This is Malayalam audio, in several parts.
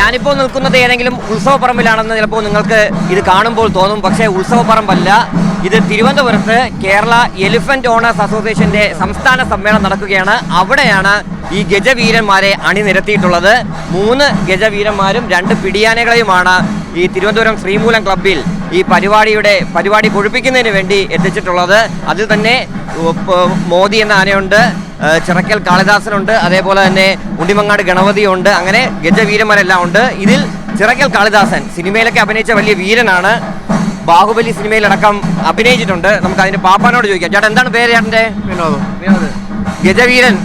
ഞാനിപ്പോൾ നിൽക്കുന്നത് ഏതെങ്കിലും ഉത്സവപ്പറമ്പിലാണെന്ന് ചിലപ്പോൾ നിങ്ങൾക്ക് ഇത് കാണുമ്പോൾ തോന്നും. പക്ഷേ ഉത്സവപ്പറമ്പല്ല. ഇത് തിരുവനന്തപുരത്ത് കേരള എലിഫന്റ് ഓണേഴ്സ് അസോസിയേഷന്റെ സംസ്ഥാന സമ്മേളനം നടക്കുകയാണ്. അവിടെയാണ് ഈ ഗജവീരന്മാരെ അണിനിരത്തിയിട്ടുള്ളത്. മൂന്ന് ഗജവീരന്മാരും രണ്ട് പിടിയാനകളെയുമാണ് ഈ തിരുവനന്തപുരം ശ്രീമൂലം ക്ലബിൽ ഈ പരിപാടിയുടെ പരിപാടി കൊഴുപ്പിക്കുന്നതിന് വേണ്ടി എത്തിച്ചിട്ടുള്ളത്. അതിൽ തന്നെ മോദി എന്ന ആനയുണ്ട് ചിറക്കൽ കാളിദാസനുണ്ട് അതേപോലെ തന്നെ ഉണ്ടിമങ്ങാട് ഗണപതിയുണ്ട് അങ്ങനെ ഗജവീരന്മാരെല്ലാം ഉണ്ട്. ഇതിൽ ചിറക്കൽ കാളിദാസൻ സിനിമയിലൊക്കെ അഭിനയിച്ച വലിയ വീരനാണ്. ബാഹുബലി സിനിമയിലടക്കം അഭിനയിച്ചിട്ടുണ്ട്. നമുക്ക് അതിന്റെ പാപ്പാനോട് ചോദിക്കാം. ചേട്ടാ എന്താണ് പേര് ചേട്ടന്റെ വിനോദം. ഗജവീരൻ.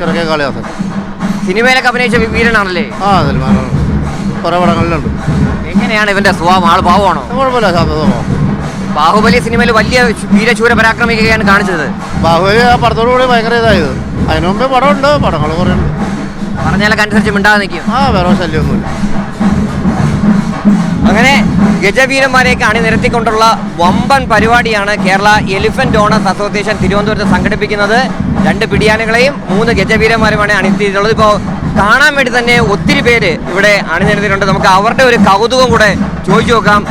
ചെറുക്കേ കാളിദാസൻ സിനിമയിലൊക്കെ അഭിനയിച്ച വീരനാണല്ലേ ആ സൽമാനാണ് കുറേ പടങ്ങളിലുണ്ട്. എങ്ങനെയാണ് ഇവന്റെ സ്വഭാവം? ആൾ പാവമാണോ? കുഴപ്പമില്ല ബാഹുബലി സിനിമയിൽ വലിയ വീരശൂര പരാക്രമിക്കുകയാണ് കാണിച്ചത്. ബാഹുബലി ആ പടത്തോടു കൂടി ഭയങ്കര ഇതായത്. അതിനു മുമ്പേ പടമുണ്ട് പടങ്ങൾ കുറേ ഉണ്ട്. പറഞ്ഞാലൊക്കെ അനുസരിച്ച് മിണ്ടാതെ നിൽക്കും. ആ വേറെ ശല്യമൊന്നുമില്ല. അങ്ങനെ ഗജവീരന്മാരെയൊക്കെ അണിനിരത്തിക്കൊണ്ടുള്ള വമ്പൻ പരിപാടിയാണ് കേരള എലിഫന്റ് ഓണേഴ്സ് അസോസിയേഷൻ തിരുവനന്തപുരത്ത് സംഘടിപ്പിക്കുന്നത്. രണ്ട് പിടിയാനകളെയും മൂന്ന് ഗജവീരന്മാരുമാണ് അണിനിരത്തിയിട്ടുള്ളത്. ഇപ്പോൾ കാണാൻ വേണ്ടി തന്നെ ഒത്തിരി പേര് ഇവിടെ അണിനിരത്തിയിട്ടുണ്ട്. നമുക്ക് അവരുടെ ഒരു കൗതുകം കൂടെ ചോദിച്ചു നോക്കാം.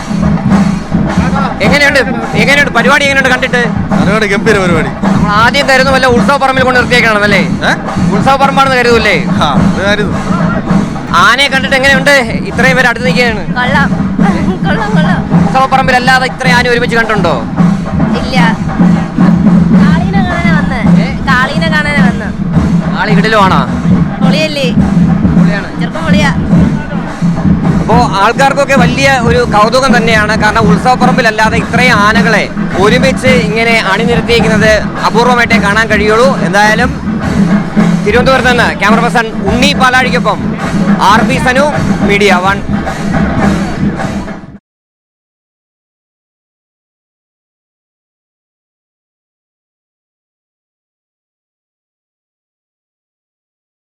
എങ്ങനെയുണ്ട്? എങ്ങനെയുണ്ട്? പരിപാടി എങ്ങനെയുണ്ട് കണ്ടിട്ട്? പരിപാടി ഗംഭീര പരിപാടി. നമ്മൾ ആദ്യം കരുതുന്നു വല്ല ഉത്സവ പറമ്പിൽ കൊണ്ട് നിർത്തിയേക്കണം അല്ലേ? ഉത്സവ പറമ്പാണെന്ന് കരുതൂല്ലേ ആനയെ കണ്ടിട്ട് എങ്ങനെയുണ്ട്? ഇത്രയും പേര് അടുത്ത് നിൽക്കുകയാണ്. കൊള്ളാം. കൊള്ളാം കൊള്ളാം. ഉത്സവ അല്ലാതെ ഇത്രയും ആന ഒരുമിച്ച് കണ്ടുണ്ടോ ഇല്ല. ഇടലുമാണോ പൊളിയല്ലേ. ചെറുപ്പം പൊളിയാ. അപ്പോൾ ആൾക്കാർക്കൊക്കെ വലിയ ഒരു കൗതുകം തന്നെയാണ്. കാരണം ഉത്സവപ്പറമ്പിലല്ലാതെ ഇത്രയും ആനകളെ ഒരുമിച്ച് ഇങ്ങനെ അണിനിരത്തിയിരിക്കുന്നത് അപൂർവമായിട്ടേ കാണാൻ കഴിയുള്ളൂ. എന്തായാലും തിരുവനന്തപുരത്ത് നിന്ന് camera person Unni പാലാഴിക്കൊപ്പം R P Sanu Media One.